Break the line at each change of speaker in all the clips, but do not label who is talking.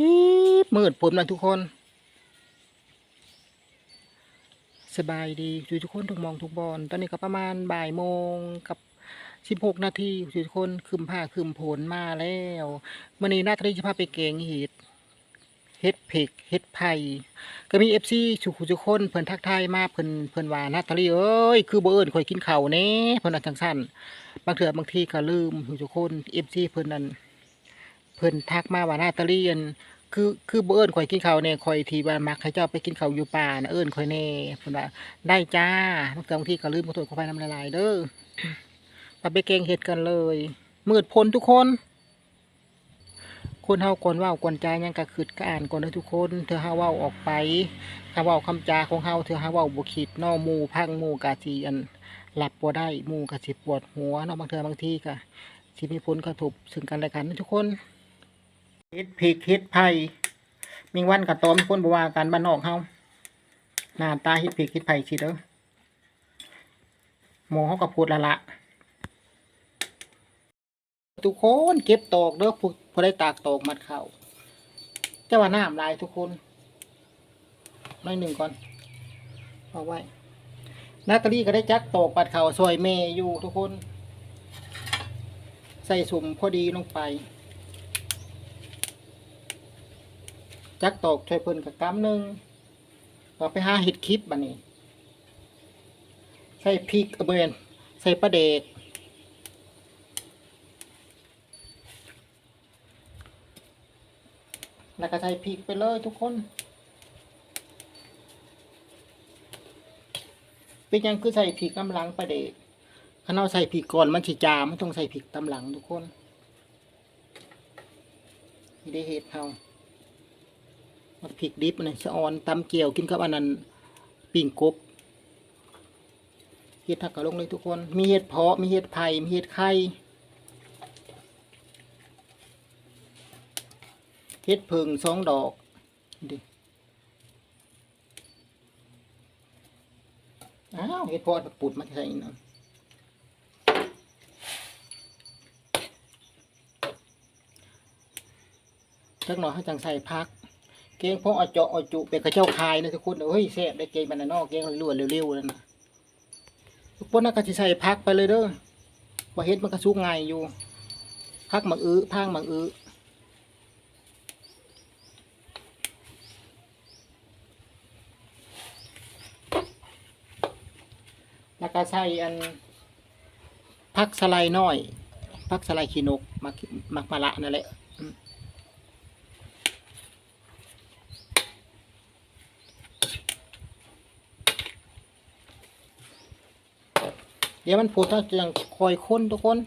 อีมืดผมนะทุกคน สบายดีทุกคนทุกมองทุกบอลตอนนี้ก็ประมาณบ่ายโมงกับสิบหกนาทีทุกคนคืมผ้าคืมผลมาแล้วมื่อนี้นาตรีจะพาไปเกงเห็ดเฮ็ดเพกเฮ็ดไผ่ก็มีเอฟซีชุกุทุกคนเพิ่นทักทายมาเพิ่นเพิ่นว่านาตรีเอ้ยคือบ่เอิ้นข่อยกินเข้าวแหน่เพิ่นว่าจังซั่นบางเทื่อบางทีก็ลืมอยู่ทุกคนเอฟซีเพิ่นนั่น เพิ่นทักมาว่านาตรีอันคือคือบ่เอิ้นข่อยกินข้าวแน่ข่อยที่ว่ามักให้เจ้าไปกินข้าวอยู่ป่านะเอิ้นข่อยแน่เพิ่นว่าได้จ้าบางเทื่อบางทีก็ลืมขอโทษขออภัยน้ำละลายเด้อปไปเกงเห็ดกันเลย มืดพ้นทุกคน คนเฮาก่อนว้าก่อนจยังกระคืดกระอ่านก่อนเด้อทุกคน เธอเฮาว้าออกไปคำว้าคำจาของเฮาเธอเฮาว้าบ่คิดนอหมูพังหมูกะสิอันหลับบ่ได้หมูกะสิปวดหัวนาะบางเทื่อบางทีก็สิมีผลกระทบซึ่งกันและกันนะทุกคน เฮ็ดพริกเฮ็ดไผ่มีวันกับตอมคนบ่ว่ากันบ้านนอกเฮาหน้าตาเฮ็ดพริกเฮ็ดไผ่สิเด้อหมอเฮาก็พูดละละทุกคนเก็บตอกเด้อผู้ผู้ได้ตากตอกมัดเข้าเจ้าว่าน้ำลายทุกคนน้อยหนึ่งก่อนเอาไว้นาตาลีก็ได้จักตอกปัดเข่าซอยเมย์อยู่ทุกคน ใส่สุ่มพอดีลงไป จักตอกช่วยเพิ่นกับกำหนึ่งเราไปหาเห็ดคลิปบันนี้ ใส่พริกเอาเบนใส่ปลาเด็กแล้วก็ใส่พริกไปเลยทุกคนเป็นยังคือใส่พริกกำลังปลาเด็กข้าเอาใส่พริกก่อนมันสิจามมันต้องใส่พริกตำหลังทุกคนนี่ได้เห็ดเฮา มันพริกดิบมันสะออนตำเกี่ยวกินกับอันนั้นปิ่งกบเห็ดทักกะลงเลยทุกคน มีเห็ดเพาะมีเห็ดไผ่มีเห็ดไข่เห็ดเพิงสองดอกดิอ้าวเห็ดเพาะปุดมาใส่นั่นจักหน่อยให้จังใส่พัก เกงพวกอเจาะอจุเป็นกระเจ้าคายนะทุกคนเฮ้ยแซ่บได้เกงมันนะเนอกเกงรวนๆเร็วๆนั่นนะทุกคนน่าก็จะใส่พักไปเลยเด้อว่าเฮ็ดมันก็สุกง่ายอยู่พักหมักอื้อพางหมักอื้อแล้วก็ใส่อันพักสไลด์น้อยพักสไลด์ขีนกมักมักมะละนั่นแหละ เดี๋ยวมันพูดต้องจังคอยค้นทุกคน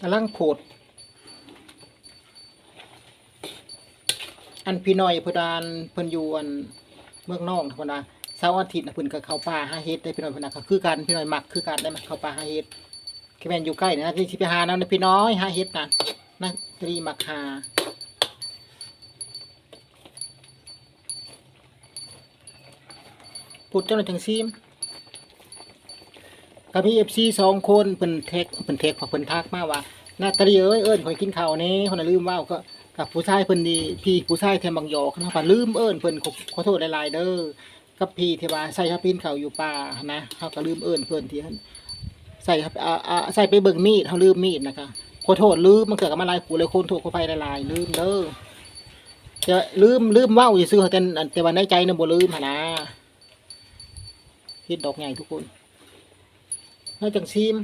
กำลังโผดอันพี่น้อยเพนดานเพิ่นอยู่อันเมืองนอกธรรมดาเสาร์อาทิตย์นะเพิ่นก็เข้าป่าหาเฮ็ดได้พี่น้อยเพิ่นน่ะก็คือกันพี่น้อยหมักคือกันได้มาเข้าป่าหาเฮ็ดแค่แม่นอยู่ใกล้นะที่สิไปหานํนะพี่น้อยหาเฮ็ดนะนะ รีมักหาพูดจังได๋จังซีมก็มี FC สองคนเพิ่นเทคเพิ่นเทคเพิ่นทักมาว่านาตาลีเอ้ยเอิ้นข่อยกินข้าวนี่คนลืมว้าก็กับผู้ชายเพิ่นดีพี่ผู้ชายแทมบางยอเขานะลืมเอิ้นเพิ่นขอขอโทษหลายๆเด้อกับพี่เทวาใส่ฮับพินเขาอยู่ป่านะเฮาก็ลืมเอิ้นเพิ่นที่ใส่ครับอ่าใส่ไปเบิ่งมีดเฮาลืมมีดนะคะ ขอโทษลืมมันเกิดกับมาหลายกูเลยคนโทษขอไปหลายลืมเด้อจะลืมลืมว้าซื่อแต่แต่ว่าในใจน่ะบ่ลืมหนะเฮ็ดดอกใหญ่ทุกคนเฮาจังซิม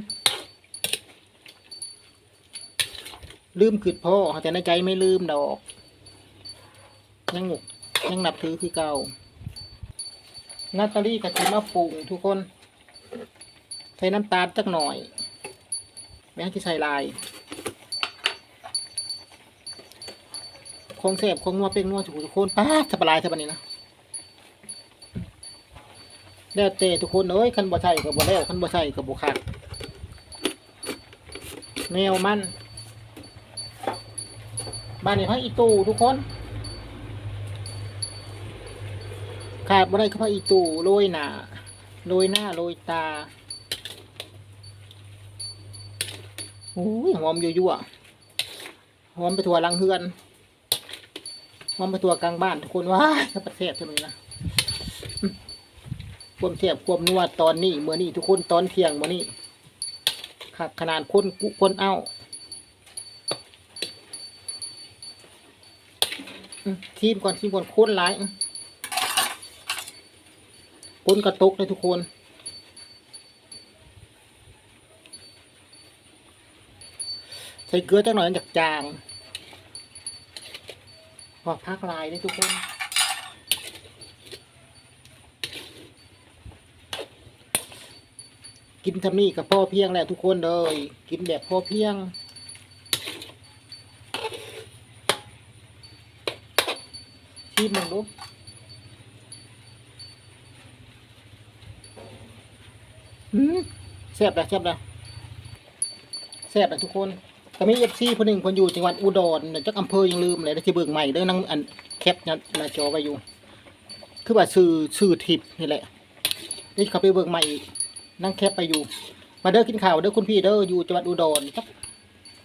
ลืมคือพ่อแต่ในใจไม่ลืมดอกยังหนุกยังนับถือคือเก่านาตาลีกับจิมาปรุงทุกคน ใส่น้ำตาลจักหน่อยไม่ให้ที่ใส่ลาย คงเสบคงนัวเป็นนัวทุกคนป้าสบายสบายนี่นะแล้วแต่ทุกคนเอ้ยคันบ่ใช่กับบ่แล้วคันบ่ใช่กับบ่ขาดแนวมันบ้านนี้พักอีตูทุกคน ขาดบ่ได้ก็พระอีตู่โรยหน้าโรยหน้าโรยตาโอ้ยหอมยั่วๆหอมไปทั่วลังเฮือน หอมไปทั่วกลางบ้านทุกคนว้าถ้าประเทศเท่านี้นะอืมความเทียบความนัวตอนนี้เมื่อนี้ทุกคนตอนเที่ยงเมื่อนี้ขาดขนาดคนกุคนเอาทีมก่อนทีมก่อนโคนหลายอืมคนกระตกเลยทุกคน ใส่เกลือจักหน่อยจากจาง พอกพักลายเลยทุกคน กินทำนี่กับพ่อเพียงแหละทุกคนเลย กินแบบพ่อเพียงชิมมึงดูอืมแซ่บแล้วแซ่บแล้วแซ่บแล้วทุกคน ก็มีเอฟซีคนหนึ่งคนอยู่จังหวัดอุดรจักอำเภอยังลืมเลยได้ที่เบิกใหม่เด้อนั่งอันแคปหน้าจอไว้อยู่ คือว่าสื่อสื่อทิปนี่แหละนี่เขาไปเบิกใหม่นั่งแคปไปอยู่ มาเด้อกินข้าวเด้อคุณพี่เด้ออยู่จังหวัดอุดรจัก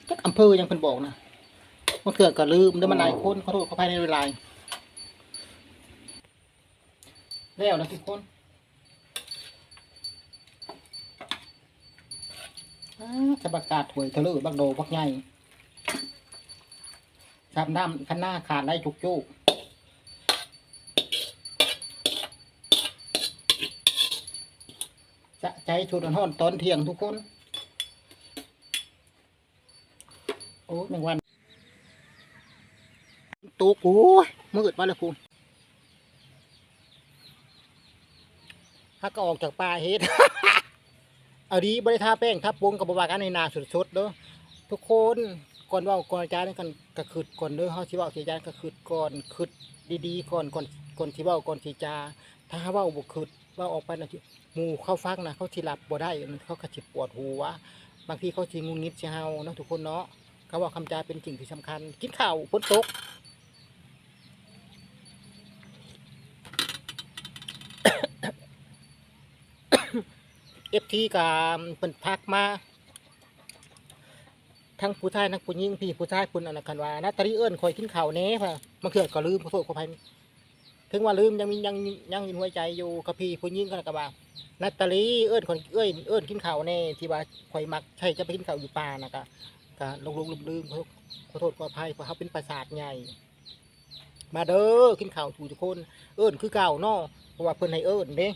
จักอำเภอยังเพิ่นบอกนะมันเกิดก็ลืมเด้อมันหลายคนขอโทษขออภัยในเวลาแล้วนะทุกคน อ้าจะประกาศถวยทะเลบักโดบักใหญ่ชามน้ำขันหน้าขาดได้จุกจุกจะใจชุดอ่อนตอนเที่ยงทุกคน โอ้ยแมงวันตุกโอ้ยมืดมาแล้วคุณถ้าก็ออกจากป่าเฮ็ด เอาดีบริทาแป้งทับวงกับบวากันในนาสุดๆเด้อทุกคนก่อนว่าก่อนอาจารย์กันกระคืดก่อนเด้อเฮาสิเว้าสิอาจารย์กระคืดก่อนคืดดีๆก่อนก่อนก่อนสิเว้าก่อนสิจาถ้าเว้าบ่คืดเว้าออกไปนะหมู่เข้าฟังนะเขาสิหลับบ่ได้เขาก็สิปวดหัวบางทีเขาสิงุนงิดสิเฮาเนาะทุกคนเนาะเขาว่าคำจาเป็นสิ่งที่สำคัญ กินข้าวฝนตก เอฟทีกับเป็นทักมาทั้งผู้ชายทั้งผู้หญิงพี่ผู้ชายคุณอนนกันวานาตาลีเอิญคอยกินข้าวแน่ค่ะมันเกิดก็ลืมขอโทษขออภัยถึงว่าลืมยังมียังยังยู่ในหัวใจอยู่กับพี่ผู้หญิงกันกับว่านาตาลีเอิญคนเอ้ยเอิญกินข้าวแน่ที่ว่าคอยมักใช่จะไปกินข้าวอยู่ป่านะกะกะลงลงลืมลืมขอโทษขออภัยเพราะเขาเป็นประสาทใหญ่มาเด้อกินข้าวถูกทุกคน เอิญคือเก่าเนาะเพราะว่าเพิ่นให้เอิญเด้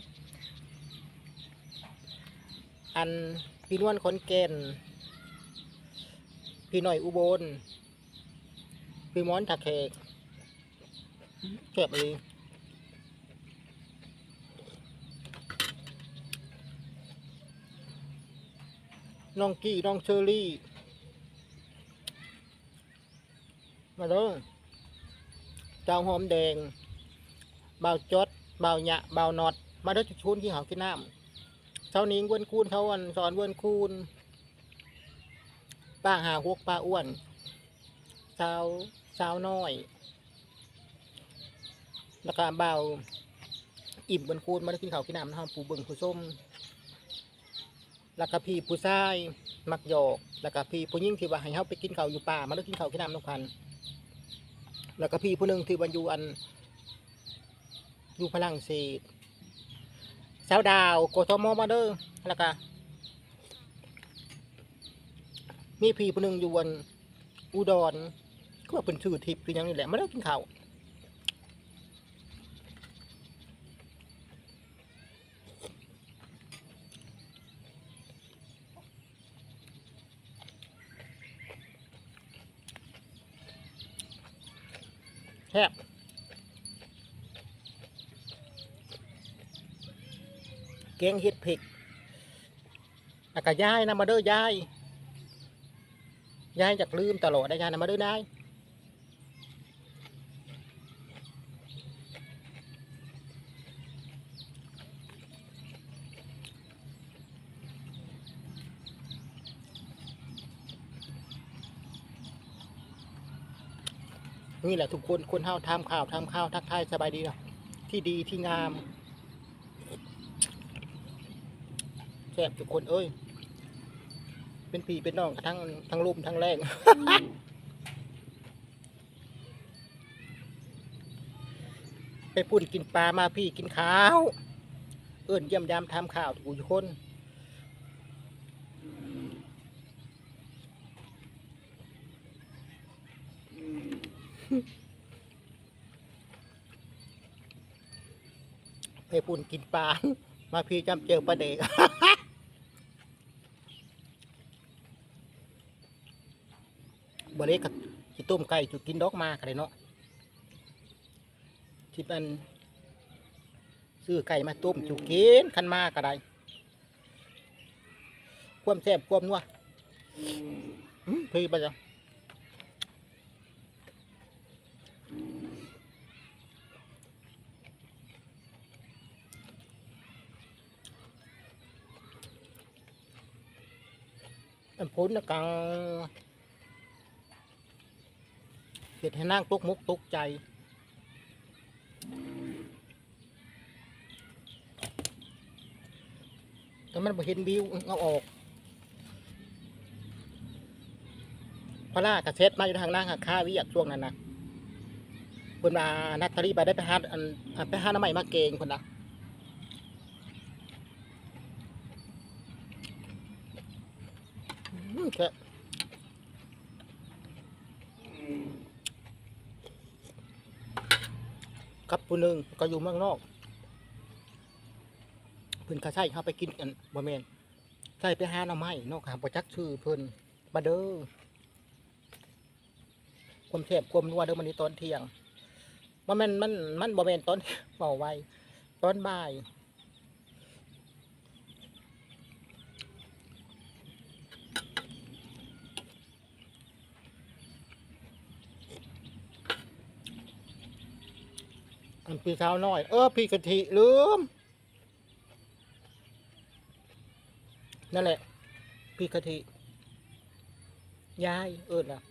อันพี่นวลขอนแก่นพี่หน่อยอุบลพี่ม้อนตาแขกเก็บเองน้องกี้น้องเชอรี่ มาเด้อเจ้าหอมแดงเบาจดเบาหยะเบานอด มาเด้อจุดชุนที่เขากินน้ำ เช้านี้เว้นคูนเขาวันสอนเว้นคูนป้าหาพวกป้าอ้วนสาวสาวน้อยแล้วก็เบาอิ่มเว้นคูนมาได้กินข้าวกินน้ำนะครับปูเบิงผู้ส้มแล้วก็พี่ผู้ชายมักหยอกแล้วก็พี่ผู้หญิงที่ว่าให้เขาไปกินข้าวอยู่ป่ามาได้กินข้าวกินน้ำน้ำกันแล้วก็พี่ผู้หนึ่งที่วันอยู่อันอยู่พลังเศส สาวดาวโกทมมาเด้อแล้วก็มีพี่คนหนึ่งอยู่วันอุดรก็ว่าเป็นชื่อทิพย์คือยังนี่แหละไม่ได้กินข้าวแซ่บ แกงเห็ดเผ็กแล้วก็ยายนะมาเด้อยายยายจากลืมตลอดได้ยายนะมาเด้อนายนี่แหละทุกคนคนเฮาทำข่าวทำข้าวทักทายสบายดีเนาะที่ดีที่งามแซ่บทุกคนเอ้ย เป็นพี่เป็นน้องทั้งทั้งลุ่มทั้งแรงไปปุ่นกินปลามาพี่กินข้าว เอิ้นเยี่ยมยามทำข่าวทุกคนไปปุ่นกินปลา มาพี่จำเจอปลาเด็ก บ่เล็กกับสิต้มไก่จุกินดอกมากเลยเนาะที่มันซื้อไก่มาต้มจุกินคันมาก็ได้ความแซ่บความนัวอืมพี่ปะจ๊ะอันพ้นนะกัง เห็ดให้นั่งตุกมุกตุกใจ แต่มันบ่เห็นวิวเอาออกพระลากระเซ็ดมาอยู่ทางหน้าค่ะค่าวิอยากช่วงนั้นนะเพิ่นมานัตตาลีไปได้ไปหาอันอันไปหาน้ำใหม่มาเกงคนนะอืมแค่ กับผู้หนึ่งก็อยู่เมืองนอกเพิ่นก็ใช่เขาไปกินกันบ่แม่นใช่ไปหาหน่อไม้นอกหาประจักชื่อเพิ่นมาเด้อความแซ่บความนัวเด้อมันนี้ตอนเที่ยงมันมันมันบ่แม่นตอนเว้าไวตอนบ่าย อันพี่สาวน้อย เออพี่กะทิลืม นั่นแหละ พี่กะทิยายเอิญนะ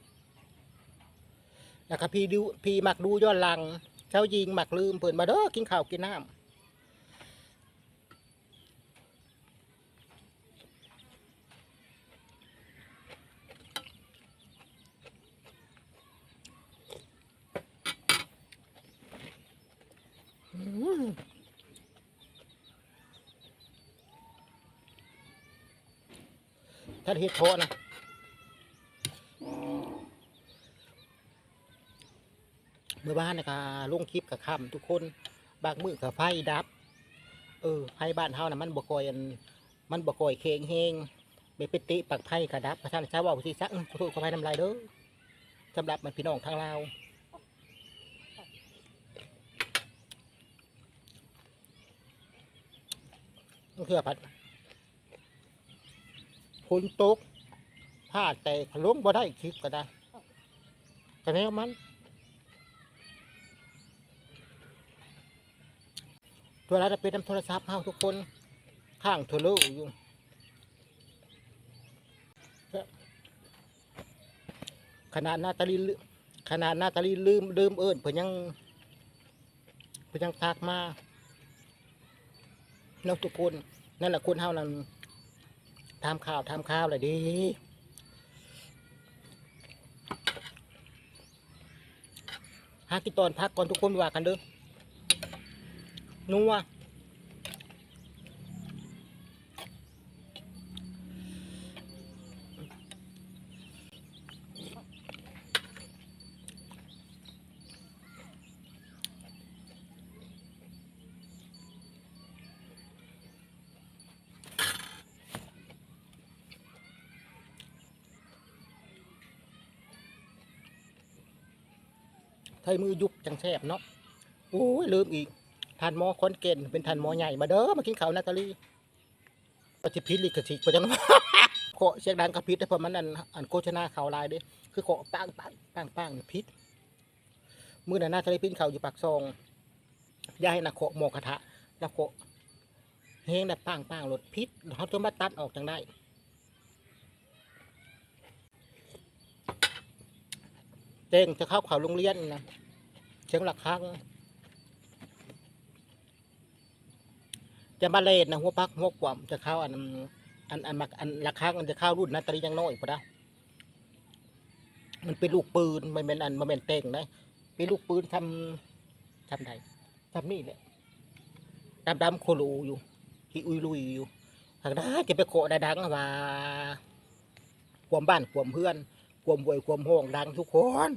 นะครับพี่ดูพี่มักดูย้อนหลังเช้ายิงหมักลืมเปิดมาเด้อกินข้าวกินน้ำอืมท่าน เฮ็ดโทนะเมื่อบ้านนะคะลงคลิปกับคำทุกคนบางมือกับไฟดับ เออไฟบ้านเฮานะมันบกอยันมันบกอยเคงเฮงไปไปติปักไฟกระดับพระท่านช้ว่าสิซักขอโทษขอไฟน้ำลายเด้อสำหรับมันพี่น้องทางลาวต้องเพื่อพัด ฝนตกผ้าแต่ขลุ่มบ่ได้คลิปก็ได้แต่แนวมันตัวเราจะเป็นน้ำโทรศัพท์เฮาทุกคนข้างทรเลอยู่ขนาดนาตาลีลืขนาดนาตาลีลืมลืมเอิญเพิ่นยังเพิ่นยังทักมาแล้วทุกคนนั่นแหละคนเฮานั้น ทำข้าวทำข้าวเลยดีหากินตอนพักก่อนทุกคนว่ากันเด้อนัว ยมือยุบจังแซบเนาะโอ้ยลืมอีกทานหมอคอนเกนเป็นทานหมอใหญ่มาเด้อมากินข้าวนาตาลีปฏิพิษลิขสิทธิ์ประจังเคาะเสียงดังกระพิษได้เพราะมันอันอันโฆษณาข่าวลายเด้คือเคาะปังปังปังปังนี่พิษมือน่ะนาตาลีพินข่าวอยู่ปากซองย่าให้นักเคาะหมอกระทะแล้วเคาะเฮงแบบปังปังรถพิษเขาจะมาตัดออกจังได้เจ้งจะเข้าข่าวโรงเรียนนะ เชียงหลักครั้งจะมาเลนนะหัวพักหัวกวามจะเข้าอันอันอันมักอันราคามันจะเข้ารุ่นนาตาลียังน้อยพอดะมันเป็นลูกปืนมันเป็นอันมันเป็นเต่งนะเป็นลูกปืนทำทำไดทำนี่แหละดำดำๆโคโลอยู่ฮิอุยลุยอยู่ทางด้านจะไปโคได้ดังว่าความบ้านความเพื่อนความบวยความห้องดังทุกคน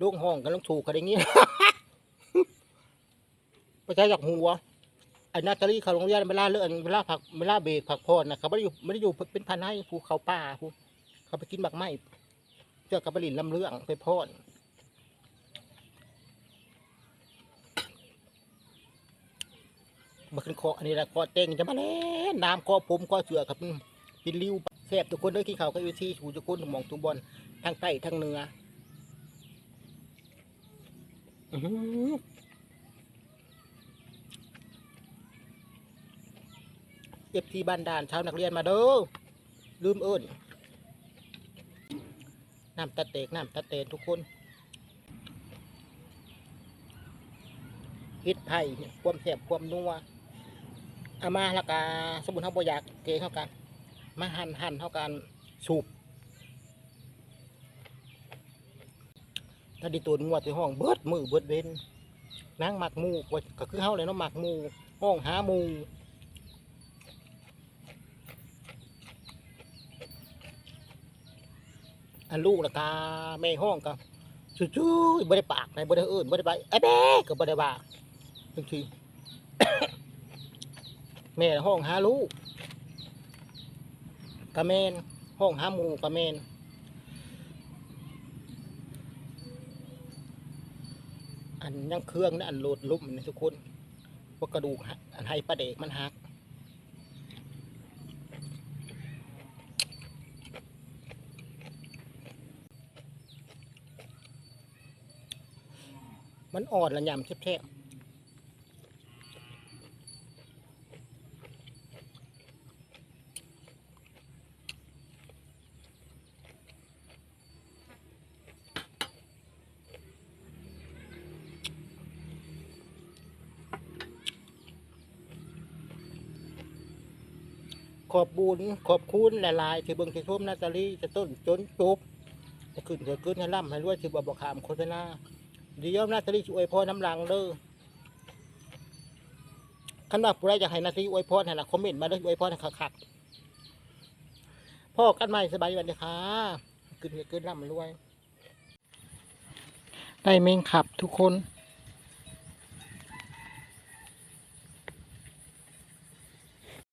ลูกห้องกันต้องถูกกันอย่างนี้ ประชาจากหัวไอ้นาตาลีเขาโรงเรียนเวลาเลื่อนเวลาผักเวลาเบรกผักพรนะเขาไม่ได้อยู่ไม่ได้อยู่เป็นพันให้ภูเขาป่าภูเขาไปกินบักไม้เจ้ากับปลินลำเรื่องไปพรมาขึ้นคออันนี้ละคอเต็งจะมาเล่นน้ำคอผมคอเสือครับกินริ้วแซ่บทุกคนเลยกินข้ากับยูทีถูทุกคนมองทุกบอลทั้งใต้ทั้งเหนืออื้อหือ เอฟทีบ้านด่านชาวนักเรียนมาเด้อลืมเอิ้นน้ำตะเตกน้ำตะเตนทุกคนฮิตไผ่เนี่ยความแสบความนัวเอามาล้วกาสมุนเขาบอยากเกเข้ากัน มาหั่นหั่นเท่ากันสูบถ้าดีตัวงัวที่ห้องเบิดมือเบิดเว้นนางหมักมูก็คือเฮาเลยเนาะหมักมูห้องหามู อันลูกละกาแม่ห้องก็จุ้ยๆบ่ได้ปากไหนบ่ได้เอิ้นบ่ได้ไปไอ้แม่ก็บ่ได้ว่าบางทีแม่ห้องหาลูกกะแมนห้องหาหมูกะแมนอันยังเครื่องนะอันโหลดลุ่มนะทุกคนว่ากระดูกอันให้ปลาเด็กมันหัก มันอ่อนละยำแทบขอบบุญขอบคุณหลายๆที่เบิ่งที่ชมนาตาลีจะต้นจนจบจะขึ้นจะขึ้นให้ร่ำให้รวยที่บ่บอกขามโฆษณา เดี๋ยวนาตาลีช่วยพรน้ำลังเด้อขันว่าผู้ใดอยากให้นาซีอวยพรให้ละคอมเมนต์มาเด้ออวยพรให้คักๆพ่อกันใหม่สบายวันนี้ค่ะขึ้นเกินร่ำรวย ได้เมงขับทุกคน